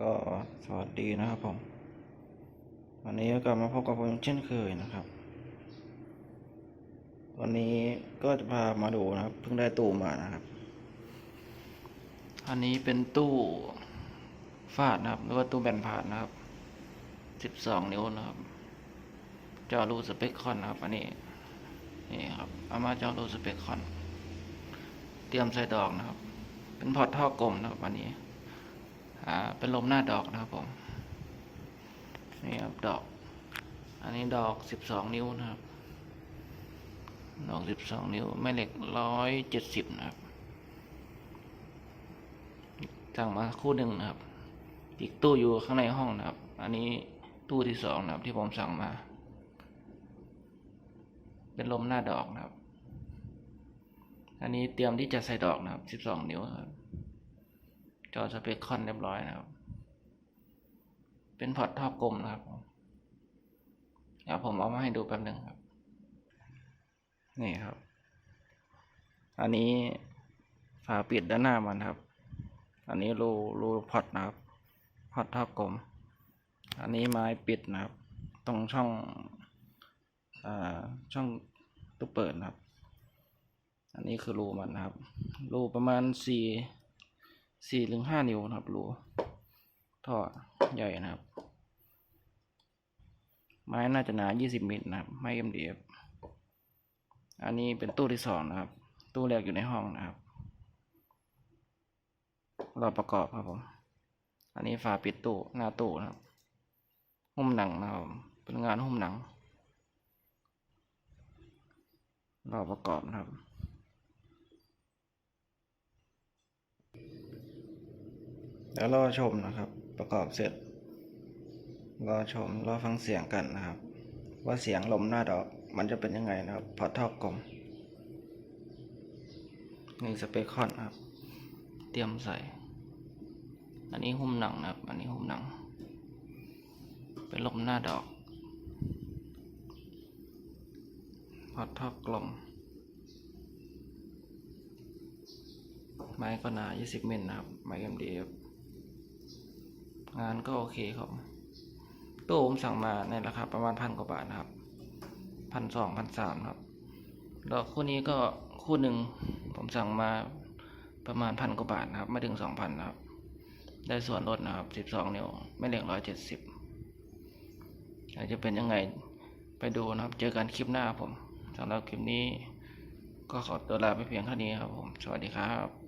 ก็สวัสดีนะครับผม วันนี้ก็กลับมาพบกับผมเช่นเคยนะครับ วันนี้ก็จะพามาดูนะครับ เพิ่งได้ตู้มานะครับ อันนี้เป็นตู้ฟาดนะครับ หรือว่าตู้แบนผ่านนะครับสิบสองนิ้วนะครับ จอรูสเปคคอนนะครับ อันนี้ นี่ครับเอามาจอรูสเปคคอน เตรียมใส่ดอกนะครับ เป็นพอร์ตท่อกลมนะครับ อันนี้ เป็นลมหน้าดอกนะครับผมนี่ครับดอก อันนี้ดอกสิบสองนิ้วนะครับ ดอกสิบสองนิ้วแม่เหล็กร้อยเจ็ดสิบนะครับสั่งมาคู่หนึ่งนะครับ อีกตู้อยู่ข้างในห้องนะครับ อันนี้ตู้ที่สองนะครับที่ผมสั่งมา เป็นลมหน้าดอกนะครับ อันนี้เตรียมที่จะใส่ดอกนะครับสิบสองนิ้วครับ จอสเปคคอนเรียบร้อยนะครับ เป็นพอร์ตท่อกลมนะครับเดี๋ยวผมเอามาให้ดูแป๊บหนึ่งครับ นี่ครับ อันนี้ฝาปิดด้านหน้ามันครับ อันนี้รูรูพอร์ตนะครับพอร์ตท่อกลม อันนี้ไม้ปิดนะครับ ตรงช่องอ่าช่องตู้เปิดนะครับ อันนี้คือรูมันนะครับ รูประมาณสี่ สี่ถึงห้านิ้วนะครับรูท่อใหญ่นะครับ ไม้น่าจะหนายี่สิบมิลนะครับ ไม้ MDF อันนี้เป็นตู้ที่สองนะครับ ตู้แรกอยู่ในห้องนะครับรอประกอบครับผม อันนี้ฝาปิดตู้หน้าตู้นะครับ หุ้มหนังนะครับ เป็นงานหุ้มหนังรอประกอบนะครับ เดี๋ยวรอชมนะครับ ประกอบเสร็จ รอชมรอฟังเสียงกันนะครับ ว่าเสียงลมหน้าดอกมันจะเป็นยังไงนะครับพอท่อกลมนี่สเปคคอนครับ เตรียมใส่ อันนี้หุ้มหนังนะครับ อันนี้หุ้มหนัง เป็นลมหน้าดอกพอท่อกลมไม้ก็หนา 20มิลนะครับ ไม้ MDF งานก็โอเคครับตู้ผมสั่งมาในราคาประมาณพันกว่าบาทนะครับพันสองพันสามครับดอกคู่นี้ก็คู่หนึ่งผมสั่งมาประมาณพันกว่าบาทนะครับ ไม่ถึงสองพันนะครับ ได้ส่วนลดนะครับสิบสองนิ้วไม่เหล็กร้อยเจ็ดสิบอาจจะเป็นยังไงไปดูนะครับ เจอกันคลิปหน้าผมสำหรับคลิปนี้ ก็ขอตัวลาไปเพียงเท่านี้ครับผม สวัสดีครับ